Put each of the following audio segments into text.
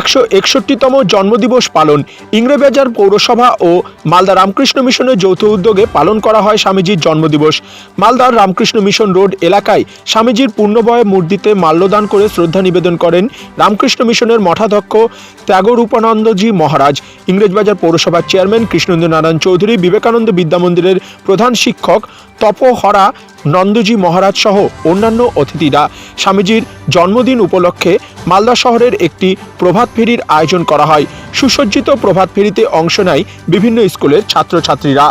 একশো একষট্টিতম জন্মদিবস পালন। ইংরেবাজার পৌরসভা ও মালদা রামকৃষ্ণ মিশনের যৌথ উদ্যোগে পালন করা হয় স্বামীজির জন্মদিবস। মালদার রামকৃষ্ণ মিশন রোড এলাকায় স্বামীজির পূর্ণবয় মূর্তিতে মাল্যদান করে শ্রদ্ধা নিবেদন করেন রামকৃষ্ণ মিশনের মঠাধ্যক্ষ ত্যাগরূপানন্দজি মহারাজ। ইংরেজবাজার পৌরসভার চেয়ারম্যান কৃষ্ণেন্দ্র নারায়ণ চৌধুরী, বিবেকানন্দ বিদ্যামন্দিরের প্রধান শিক্ষক তপহরা নন্দজি মহারাজ সহ অন্যান্য অতিথিরা স্বামীজির জন্মদিন উপলক্ষে মালদা শহরের একটি প্রভাত ফেরির আয়োজন করা হয়। সুসজ্জিত প্রভাত ফেরিতে অংশ নেয় বিভিন্ন স্কুলের ছাত্রছাত্রীরা।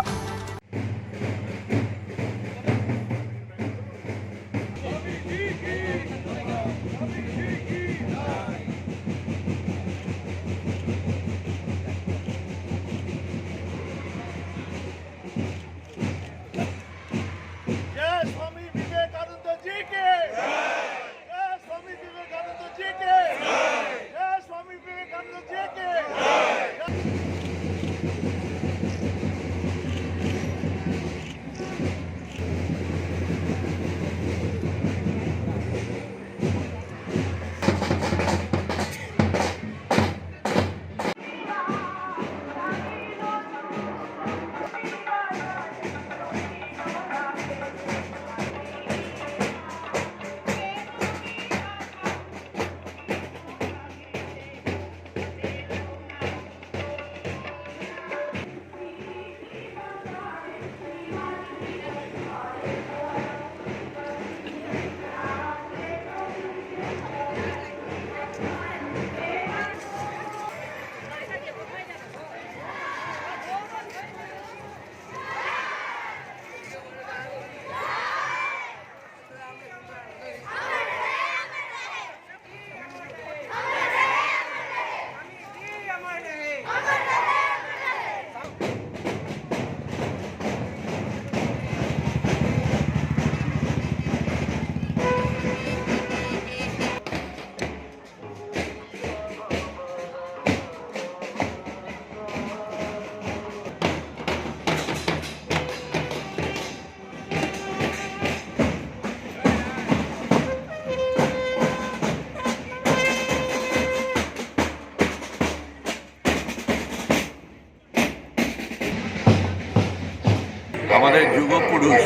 আমাদের যুগপুরুষ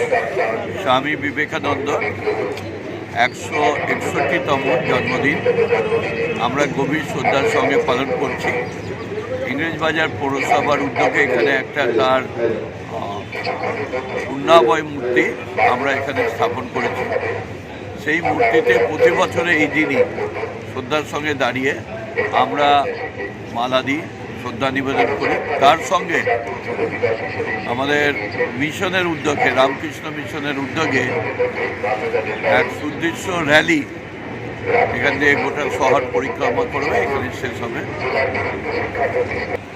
স্বামী বিবেকানন্দ একশো একষট্টিতম জন্মদিন। আমরা গভীর শ্রদ্ধার সঙ্গে পালন করছি। ইংরেজবাজার পৌরসভার উদ্যোগে এখানে একটা তার পূর্ণাবয় মূর্তি আমরা এখানে স্থাপন করেছি। সেই মূর্তিতে প্রতি বছরে এই দিনই শ্রদ্ধার সঙ্গে দাঁড়িয়ে আমরা মালা দিই। শ্রদ্ধা নিবেদন করি। তার সঙ্গে আমাদের মিশনের উদ্যোগে, রামকৃষ্ণ মিশনের উদ্যোগে এক সুদৃশ্য র্যালি এখান থেকে গোটা শহর পরিক্রমা করবে এখানে শেষ হবে।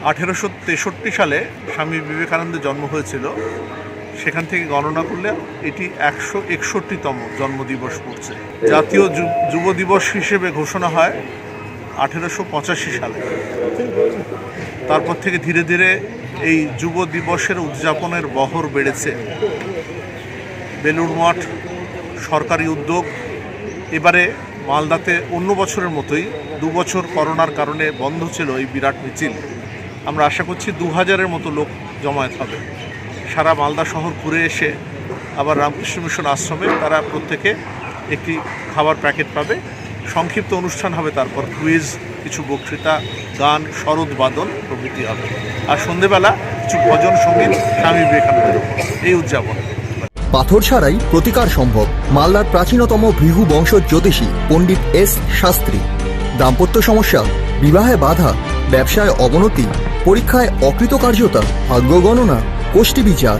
আঠেরোশো তেষট্টি সালে স্বামী বিবেকানন্দের জন্ম হয়েছিল। সেখান থেকে গণনা করলে এটি একশো একষট্টিতম জন্মদিবস পড়ছে। জাতীয় যুব দিবস হিসেবে ঘোষণা হয় আঠেরোশো পঁচাশি সালে। তারপর থেকে ধীরে ধীরে এই যুব দিবসের উদযাপনের বহর বেড়েছে। বেলুড় মঠ, সরকারি উদ্যোগ, এবারে মালদাতে অন্য বছরের মতোই দু বছর করোনার কারণে বন্ধ ছিল এই বিরাট মিছিল। আমরা আশা করছি দু হাজারের মতো লোক জমায়েত হবে। সারা মালদা শহর ঘুরে এসে আবার রামকৃষ্ণ মিশন আশ্রমে তারা প্রত্যেকে একটি খাবার প্যাকেট পাবে। সংক্ষিপ্ত অনুষ্ঠান হবে, তারপর কুইজ কিছু বক্তৃতা, গান, শরৎ বাদন প্রভৃতি হবে। আর সন্ধেবেলা কিছু ভজন সংগীত স্বামী বিবেকানন্দের উপর। এই উদযাপন। পাথর ছাড়াই প্রতিকার সম্ভব মালদার প্রাচীনতম ভৃহু বংশ জ্যোতিষী পণ্ডিত এস শাস্ত্রী। দাম্পত্য সমস্যা, বিবাহে বাধা, ব্যবসায় অবনতি, পরীক্ষায় অকৃতকার্যতা, ভাগ্য গণনা গোষ্ঠী বিচার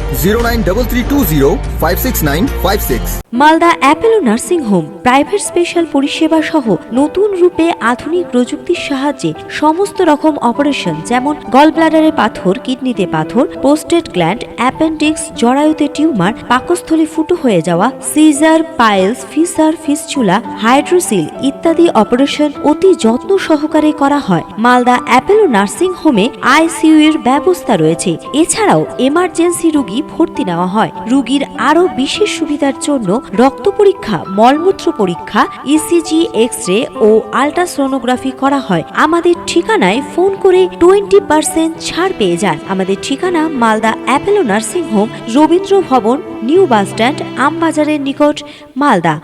zero nine double three two zero five six nine five six Malda Apollo nursing home private special পরিষেবা সহ নতুন রূপে আধুনিক প্রযুক্তির সাহায্যে সমস্ত রকম অপারেশন, যেমন গলব্লাডারে পাথর, কিডনিতে পাথর পোস্টেড গ্ল্যান্ড অ্যাপেন্ডিক্স জরায়ুতে টিউমার, পাকস্থলী ফুটো হয়ে যাওয়া caesar piles fissure fistula hydrocele ইত্যাদি অপারেশন অতি যত্ন সহকারে করা হয়। মালদা অ্যাপেলো নার্সিং হোমে আইসিইউ এর ব্যবস্থা রয়েছে। এছাড়াও এমার্জেন্সি রোগী ভর্তি নেওয়া হয়। রুগীর আরও বিশেষ সুবিধার জন্য রক্ত পরীক্ষা, মলমূত্র পরীক্ষা ইসিজি এক্স রে ও আল্ট্রাসনোগ্রাফি করা হয়। আমাদের ঠিকানায় ফোন করে টোয়েন্টি পার্সেন্ট ছাড় পেয়ে যান। আমাদের ঠিকানা Malda Apollo nursing home, Rabindra Bhavan, new bus stand আমবাজারের নিকট, মালদা।